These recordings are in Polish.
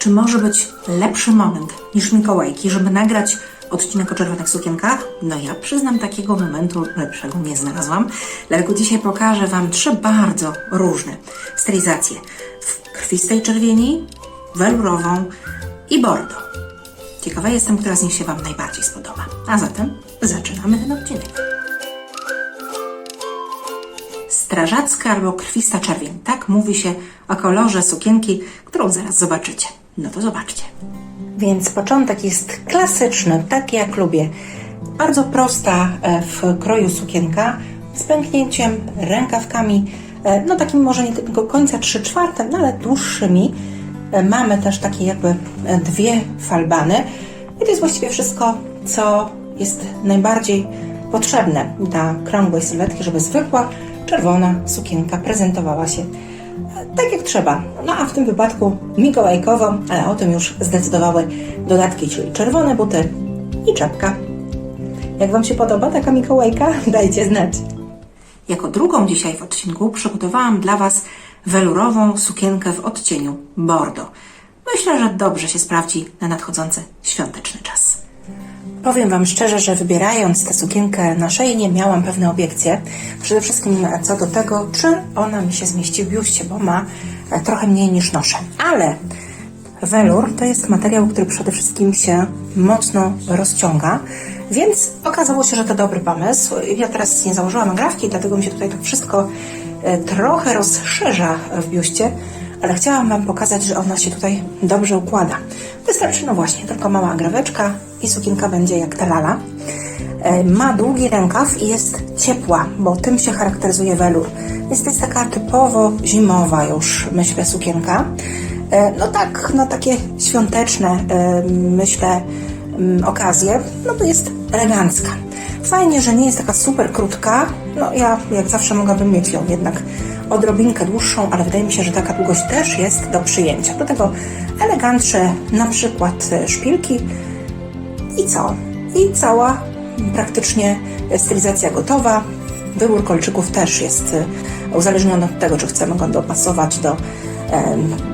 Czy może być lepszy moment niż Mikołajki, żeby nagrać odcinek o czerwonych sukienkach? No ja przyznam, takiego momentu lepszego nie znalazłam. Dlatego dzisiaj pokażę Wam trzy bardzo różne stylizacje. W krwistej czerwieni, welurową i bordo. Ciekawa jestem, która z nich się Wam najbardziej spodoba. A zatem zaczynamy ten odcinek. Strażacka albo krwista czerwień. Tak mówi się o kolorze sukienki, którą zaraz zobaczycie. No to zobaczcie. Więc początek jest klasyczny, tak jak lubię. Bardzo prosta e, w kroju sukienka, z pęknięciem, rękawkami, e, no takim może nie tego końca 3 czwarte, no ale dłuższymi. E, Mamy też takie jakby dwie falbany. I to jest właściwie wszystko, co jest najbardziej potrzebne dla krągłej sylwetki, żeby zwykła czerwona sukienka prezentowała się tak jak trzeba. No a w tym wypadku mikołajkowo, ale o tym już zdecydowały dodatki, czyli czerwone buty i czapka. Jak Wam się podoba taka mikołajka? Dajcie znać. Jako drugą dzisiaj w odcinku przygotowałam dla Was welurową sukienkę w odcieniu bordo. Myślę, że dobrze się sprawdzi na nadchodzący świąteczny czas. Powiem Wam szczerze, że wybierając tę sukienkę na szejnie miałam pewne obiekcje. Przede wszystkim co do tego, czy ona mi się zmieści w biuście, bo ma e, trochę mniej niż noszę. Ale welur to jest materiał, który przede wszystkim się mocno rozciąga, więc okazało się, że to dobry pomysł. Ja teraz nie założyłam agrafki, dlatego mi się tutaj to wszystko e, trochę rozszerza w biuście, ale chciałam Wam pokazać, że ona się tutaj dobrze układa. Wystarczy, no właśnie, tylko mała agraweczka i sukienka będzie jak ta lala. E, Ma długi rękaw i jest ciepła, bo tym się charakteryzuje welur. Więc to jest taka typowo zimowa już, myślę, sukienka. E, No tak, no takie świąteczne, e, myślę, mm, okazje, no to jest elegancka. Fajnie, że nie jest taka super krótka. No ja jak zawsze mogłabym mieć ją jednak odrobinkę dłuższą, ale wydaje mi się, że taka długość też jest do przyjęcia. Do tego elegantsze na przykład e, szpilki i co? I cała praktycznie stylizacja gotowa. Wybór kolczyków też jest e, uzależniony od tego, czy chcemy go dopasować do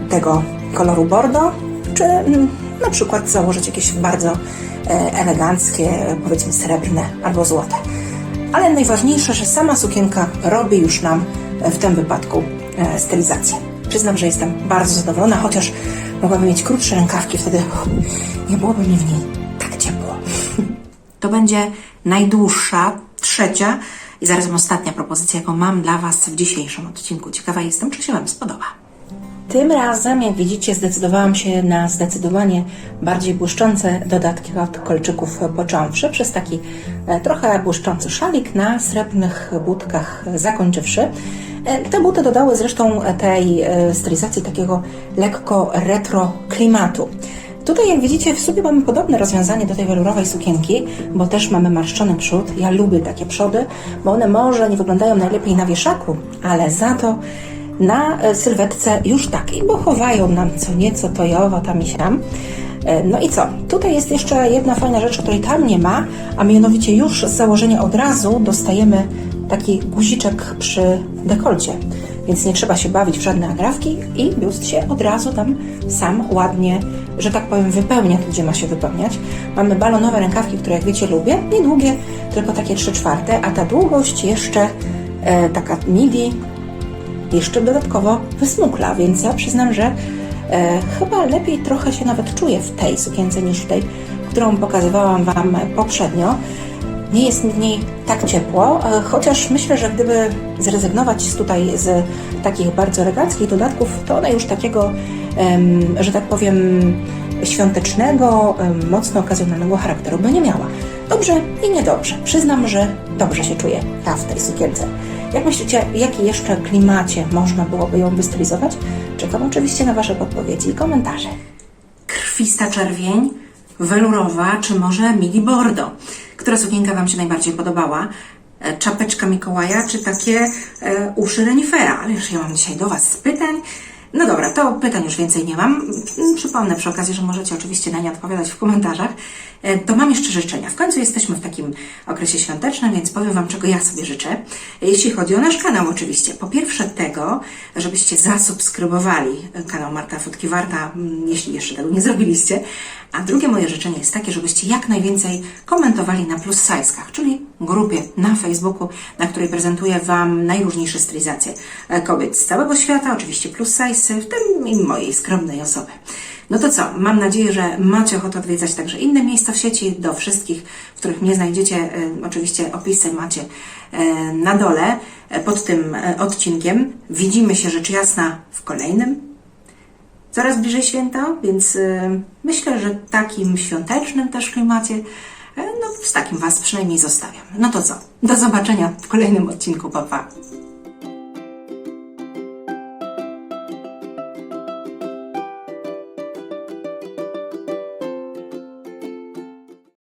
tego koloru bordo, czy mm, na przykład założyć jakieś bardzo e, eleganckie, powiedzmy srebrne albo złote. Ale najważniejsze, że sama sukienka robi już nam w tym wypadku e, stylizację. Przyznam, że jestem bardzo zadowolona, chociaż mogłabym mieć krótsze rękawki, wtedy nie byłoby mi w niej tak ciepło. To będzie najdłuższa, trzecia i zarazem ostatnia propozycja, jaką mam dla Was w dzisiejszym odcinku. Ciekawa jestem, czy się Wam spodoba. Tym razem, jak widzicie, zdecydowałam się na zdecydowanie bardziej błyszczące dodatki od kolczyków począwszy, przez taki e, trochę błyszczący szalik na srebrnych budkach zakończywszy. E, Te buty dodały zresztą tej e, stylizacji takiego lekko retro klimatu. Tutaj, jak widzicie, w sobie mamy podobne rozwiązanie do tej welurowej sukienki, bo też mamy marszczony przód. Ja lubię takie przody, bo one może nie wyglądają najlepiej na wieszaku, ale za to na e, sylwetce już takiej, bo chowają nam co nieco to i owo, tam i siam. No i co? Tutaj jest jeszcze jedna fajna rzecz, której tam nie ma, a mianowicie już z założenia od razu dostajemy taki guziczek przy dekolcie. Więc nie trzeba się bawić w żadne agrafki i biust się od razu tam sam ładnie, że tak powiem, wypełnia gdzie ma się wypełniać. Mamy balonowe rękawki, które jak wiecie lubię, niedługie, tylko takie 3 czwarte, a ta długość jeszcze e, taka midi, jeszcze dodatkowo wysmukla, więc ja przyznam, że e, chyba lepiej trochę się nawet czuję w tej sukience niż w tej, którą pokazywałam Wam poprzednio. Nie jest mi w niej tak ciepło, e, chociaż myślę, że gdyby zrezygnować tutaj z takich bardzo eleganckich dodatków, to one już takiego, że tak powiem, świątecznego, mocno okazjonalnego charakteru by nie miała. Dobrze i niedobrze. Przyznam, że dobrze się czuję ja w tej sukience. Jak myślicie, w jakiej jeszcze klimacie można byłoby ją wystylizować? Czekam oczywiście na Wasze podpowiedzi i komentarze. Krwista czerwień, welurowa, czy może midi bordo? Która sukienka Wam się najbardziej podobała? E, Czapeczka Mikołaja, czy takie e, uszy renifera? Ale już ja mam dzisiaj do Was pytań. No dobra, to pytań już więcej nie mam. Mm, Przypomnę przy okazji, że możecie oczywiście na nie odpowiadać w komentarzach. E, To mam jeszcze życzenia. W końcu jesteśmy w takim okresie świątecznym, więc powiem Wam, czego ja sobie życzę. Jeśli chodzi o nasz kanał oczywiście. Po pierwsze tego, żebyście zasubskrybowali kanał Marta Fotki Warta, mm, jeśli jeszcze tego nie zrobiliście. A drugie moje życzenie jest takie, żebyście jak najwięcej komentowali na plus size'kach, czyli grupie na Facebooku, na której prezentuję Wam najróżniejsze stylizacje kobiet z całego świata, oczywiście plus size'y, w tym i mojej skromnej osoby. No to co, mam nadzieję, że macie ochotę odwiedzać także inne miejsca w sieci. Do wszystkich, w których mnie znajdziecie, e, oczywiście opisy macie e, na dole e, pod tym odcinkiem. Widzimy się rzecz jasna w kolejnym coraz bliżej święta, więc y, myślę, że takim świątecznym też klimacie, y, no z takim Was przynajmniej zostawiam. No to co? Do zobaczenia w kolejnym odcinku, papa. Pa.